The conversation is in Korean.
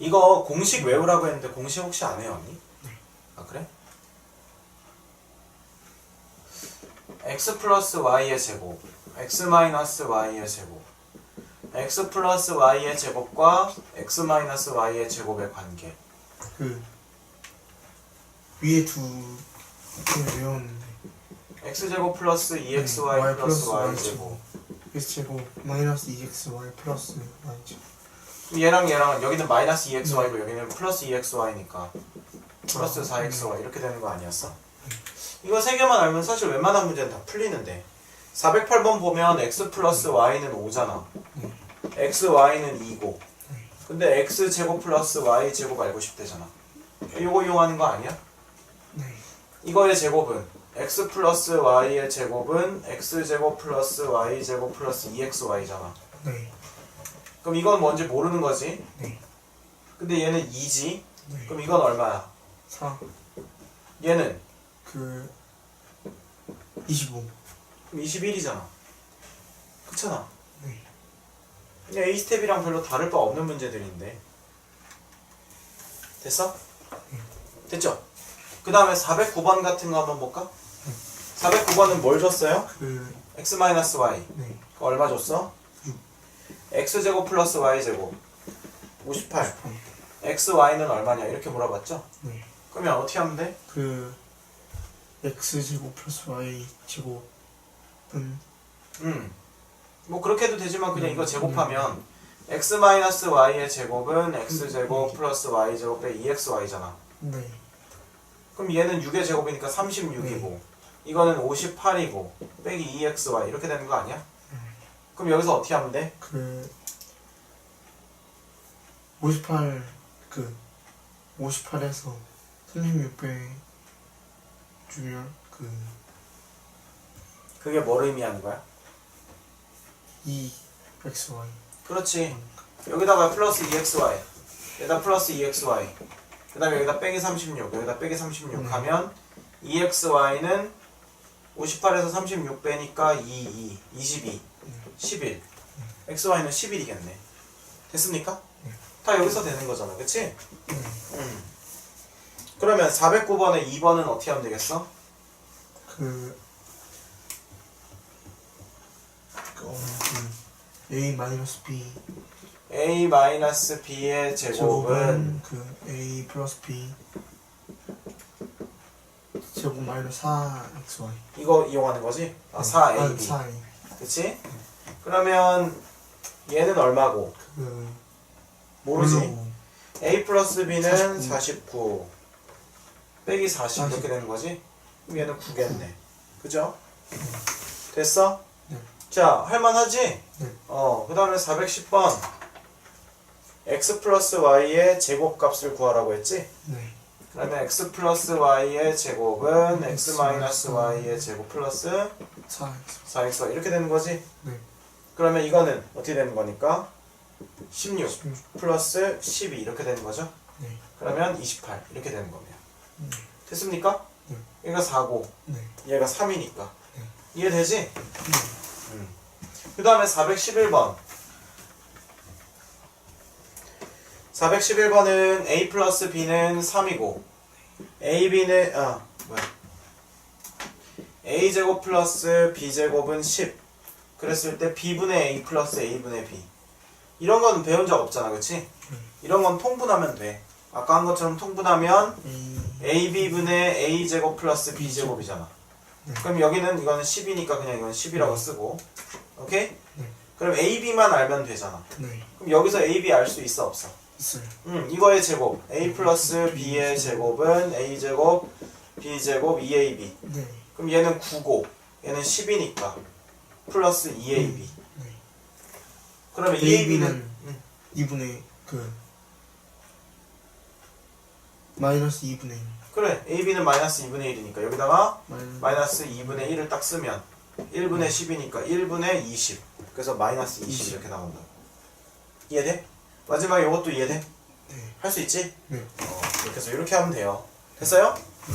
이거 공식 외우라고 했는데 공식 혹시 안 해요 언니? 아 그래? x 플러스 y의 제곱 x 마이너스 y의 제곱 x 플러스 y의 제곱과 x 마이너스 y의 제곱의 관계. 그 위에 두 개를 외웠는데. X제곱 플러스 2xy 네, y 플러스 y y 제곱. x 제곱 마이너스 2xy 플러스 y제곱. 그럼 얘랑 얘랑 여기는 마이너스 2xy고 여기는 플러스 2xy니까 플러스 4xy 이렇게 되는 거 아니었어? 이거 세 개만 알면 사실 웬만한 문제는 다 풀리는데 408번 보면 x 플러스 y는 5잖아 x, y는 2고 근데 x 제곱 플러스 y 제곱 알고 싶대잖아 이거 이용하는 거 아니야? 네 이거의 제곱은 x 플러스 y의 제곱은 x 제곱 플러스 y 제곱 플러스 2xy잖아 네, 그럼 이건 뭔지 모르는 거지 네, 근데 얘는 2지 네. 그럼 이건 얼마야? 4, 얘는 그 25. 그럼 21이잖아 그렇잖아 네. 그냥 A 스텝이랑 별로 다를 바 없는 문제들인데 됐어? 됐죠? 그 다음에 409번 같은 거 한번 볼까? 409번은 뭘 줬어요? 그 x-y 네. 얼마 줬어? 육. x제곱 플러스 y제곱 58 xy는 얼마냐 이렇게 물어봤죠? 네. 그러면 어떻게 하면 돼? 그 x 제곱 플러스 y 제곱은 음. 뭐 그렇게 해도 되지만 그냥 음, 이거 제곱하면 x-y의 제곱은 x제곱 음. 플러스 y제곱 빼기 2xy잖아 네. 그럼 얘는 6의 제곱이니까 36이고 이거는 58이고 빼기 2xy 이렇게 되는 거 아니야? 그럼 여기서 어떻게 하면 돼? 그 58, 그 58에서 36배 주면 그 그게 뭘 의미하는 거야? 2 xy 그렇지 여기다가 플러스 2xy 여기다 플러스 2xy 그 다음에 여기다 빼기 36 여기다 빼기 36 음. 하면 2xy는 58에서 36 빼니까 2, 2, 22 11 xy는 11이겠네 됐습니까? 다 여기서 되는 거잖아 그치? 음. 그러면 409번에 2번은 어떻게 하면 되겠어? 그, 그, 어, 그 a 마이너스 b a 마이너스 b의 제곱은 제곱은 그 a 플러스 b 제곱 마이너스 4 xy 이거 이용하는 거지? 아 네. 4ab 4a 그치? 그러면 얘는 얼마고? 그 모르지? a 플러스 b는 49. 49 빼기 40 이렇게 40. 되는 거지? 그럼 얘는 9겠네 그죠? 됐어? 네. 자 할만하지? 네. 어, 그 다음에 410번 x 플러스 y의 제곱값을 구하라고 했지? 네 그러면 x 플러스 y의 제곱은 x 마이너스 y의 제곱 플러스 4 4x 이렇게 되는 거지? 네 그러면 이거는 어떻게 되는 거니까? 16 16 플러스 12 이렇게 되는 거죠? 네 그러면 28 이렇게 되는 거네요. 네. 됐습니까? 네. 얘가 4고 네 얘가 3이니까 네. 이해되지? 그 다음에 411번 411번은 a 플러스 b는 3이고 a, b는 아 뭐야 a 제곱 플러스 b 제곱은 10 그랬을 때 b분의 a 플러스 a분의 b 이런 건 배운 적 없잖아 그치? 이런 건 통분하면 돼 아까 한 것처럼 통분하면 a AB분의 A제곱 플러스 B제곱이잖아. 네. 그럼 여기는 이거는 10이니까 그냥 이건 10이라고 쓰고. 오케이? 네. 그럼 AB만 알면 되잖아. 네 그럼 여기서 AB 알 수 있어 없어? 있어요 음, 이거의 제곱. A 플러스 B의 제곱은 A제곱 B제곱 2AB. 네 그럼 얘는 9고 얘는 10이니까 플러스 2AB. 네. 그러면 AB는 2AB는 2분의 그 마이너스 2분의 1 그래 AB는 마이너스 2분의 1이니까 여기다가 마이너스 마이너스 2분의 1을 딱 쓰면 1분의 10이니까 1분의 20 그래서 마이너스 20 20. 이렇게 나온다 이해돼? 마지막에 이것도 이해돼? 네 할 수 있지? 네. 어, 이렇게 해서 이렇게 하면 돼요 됐어요? 네.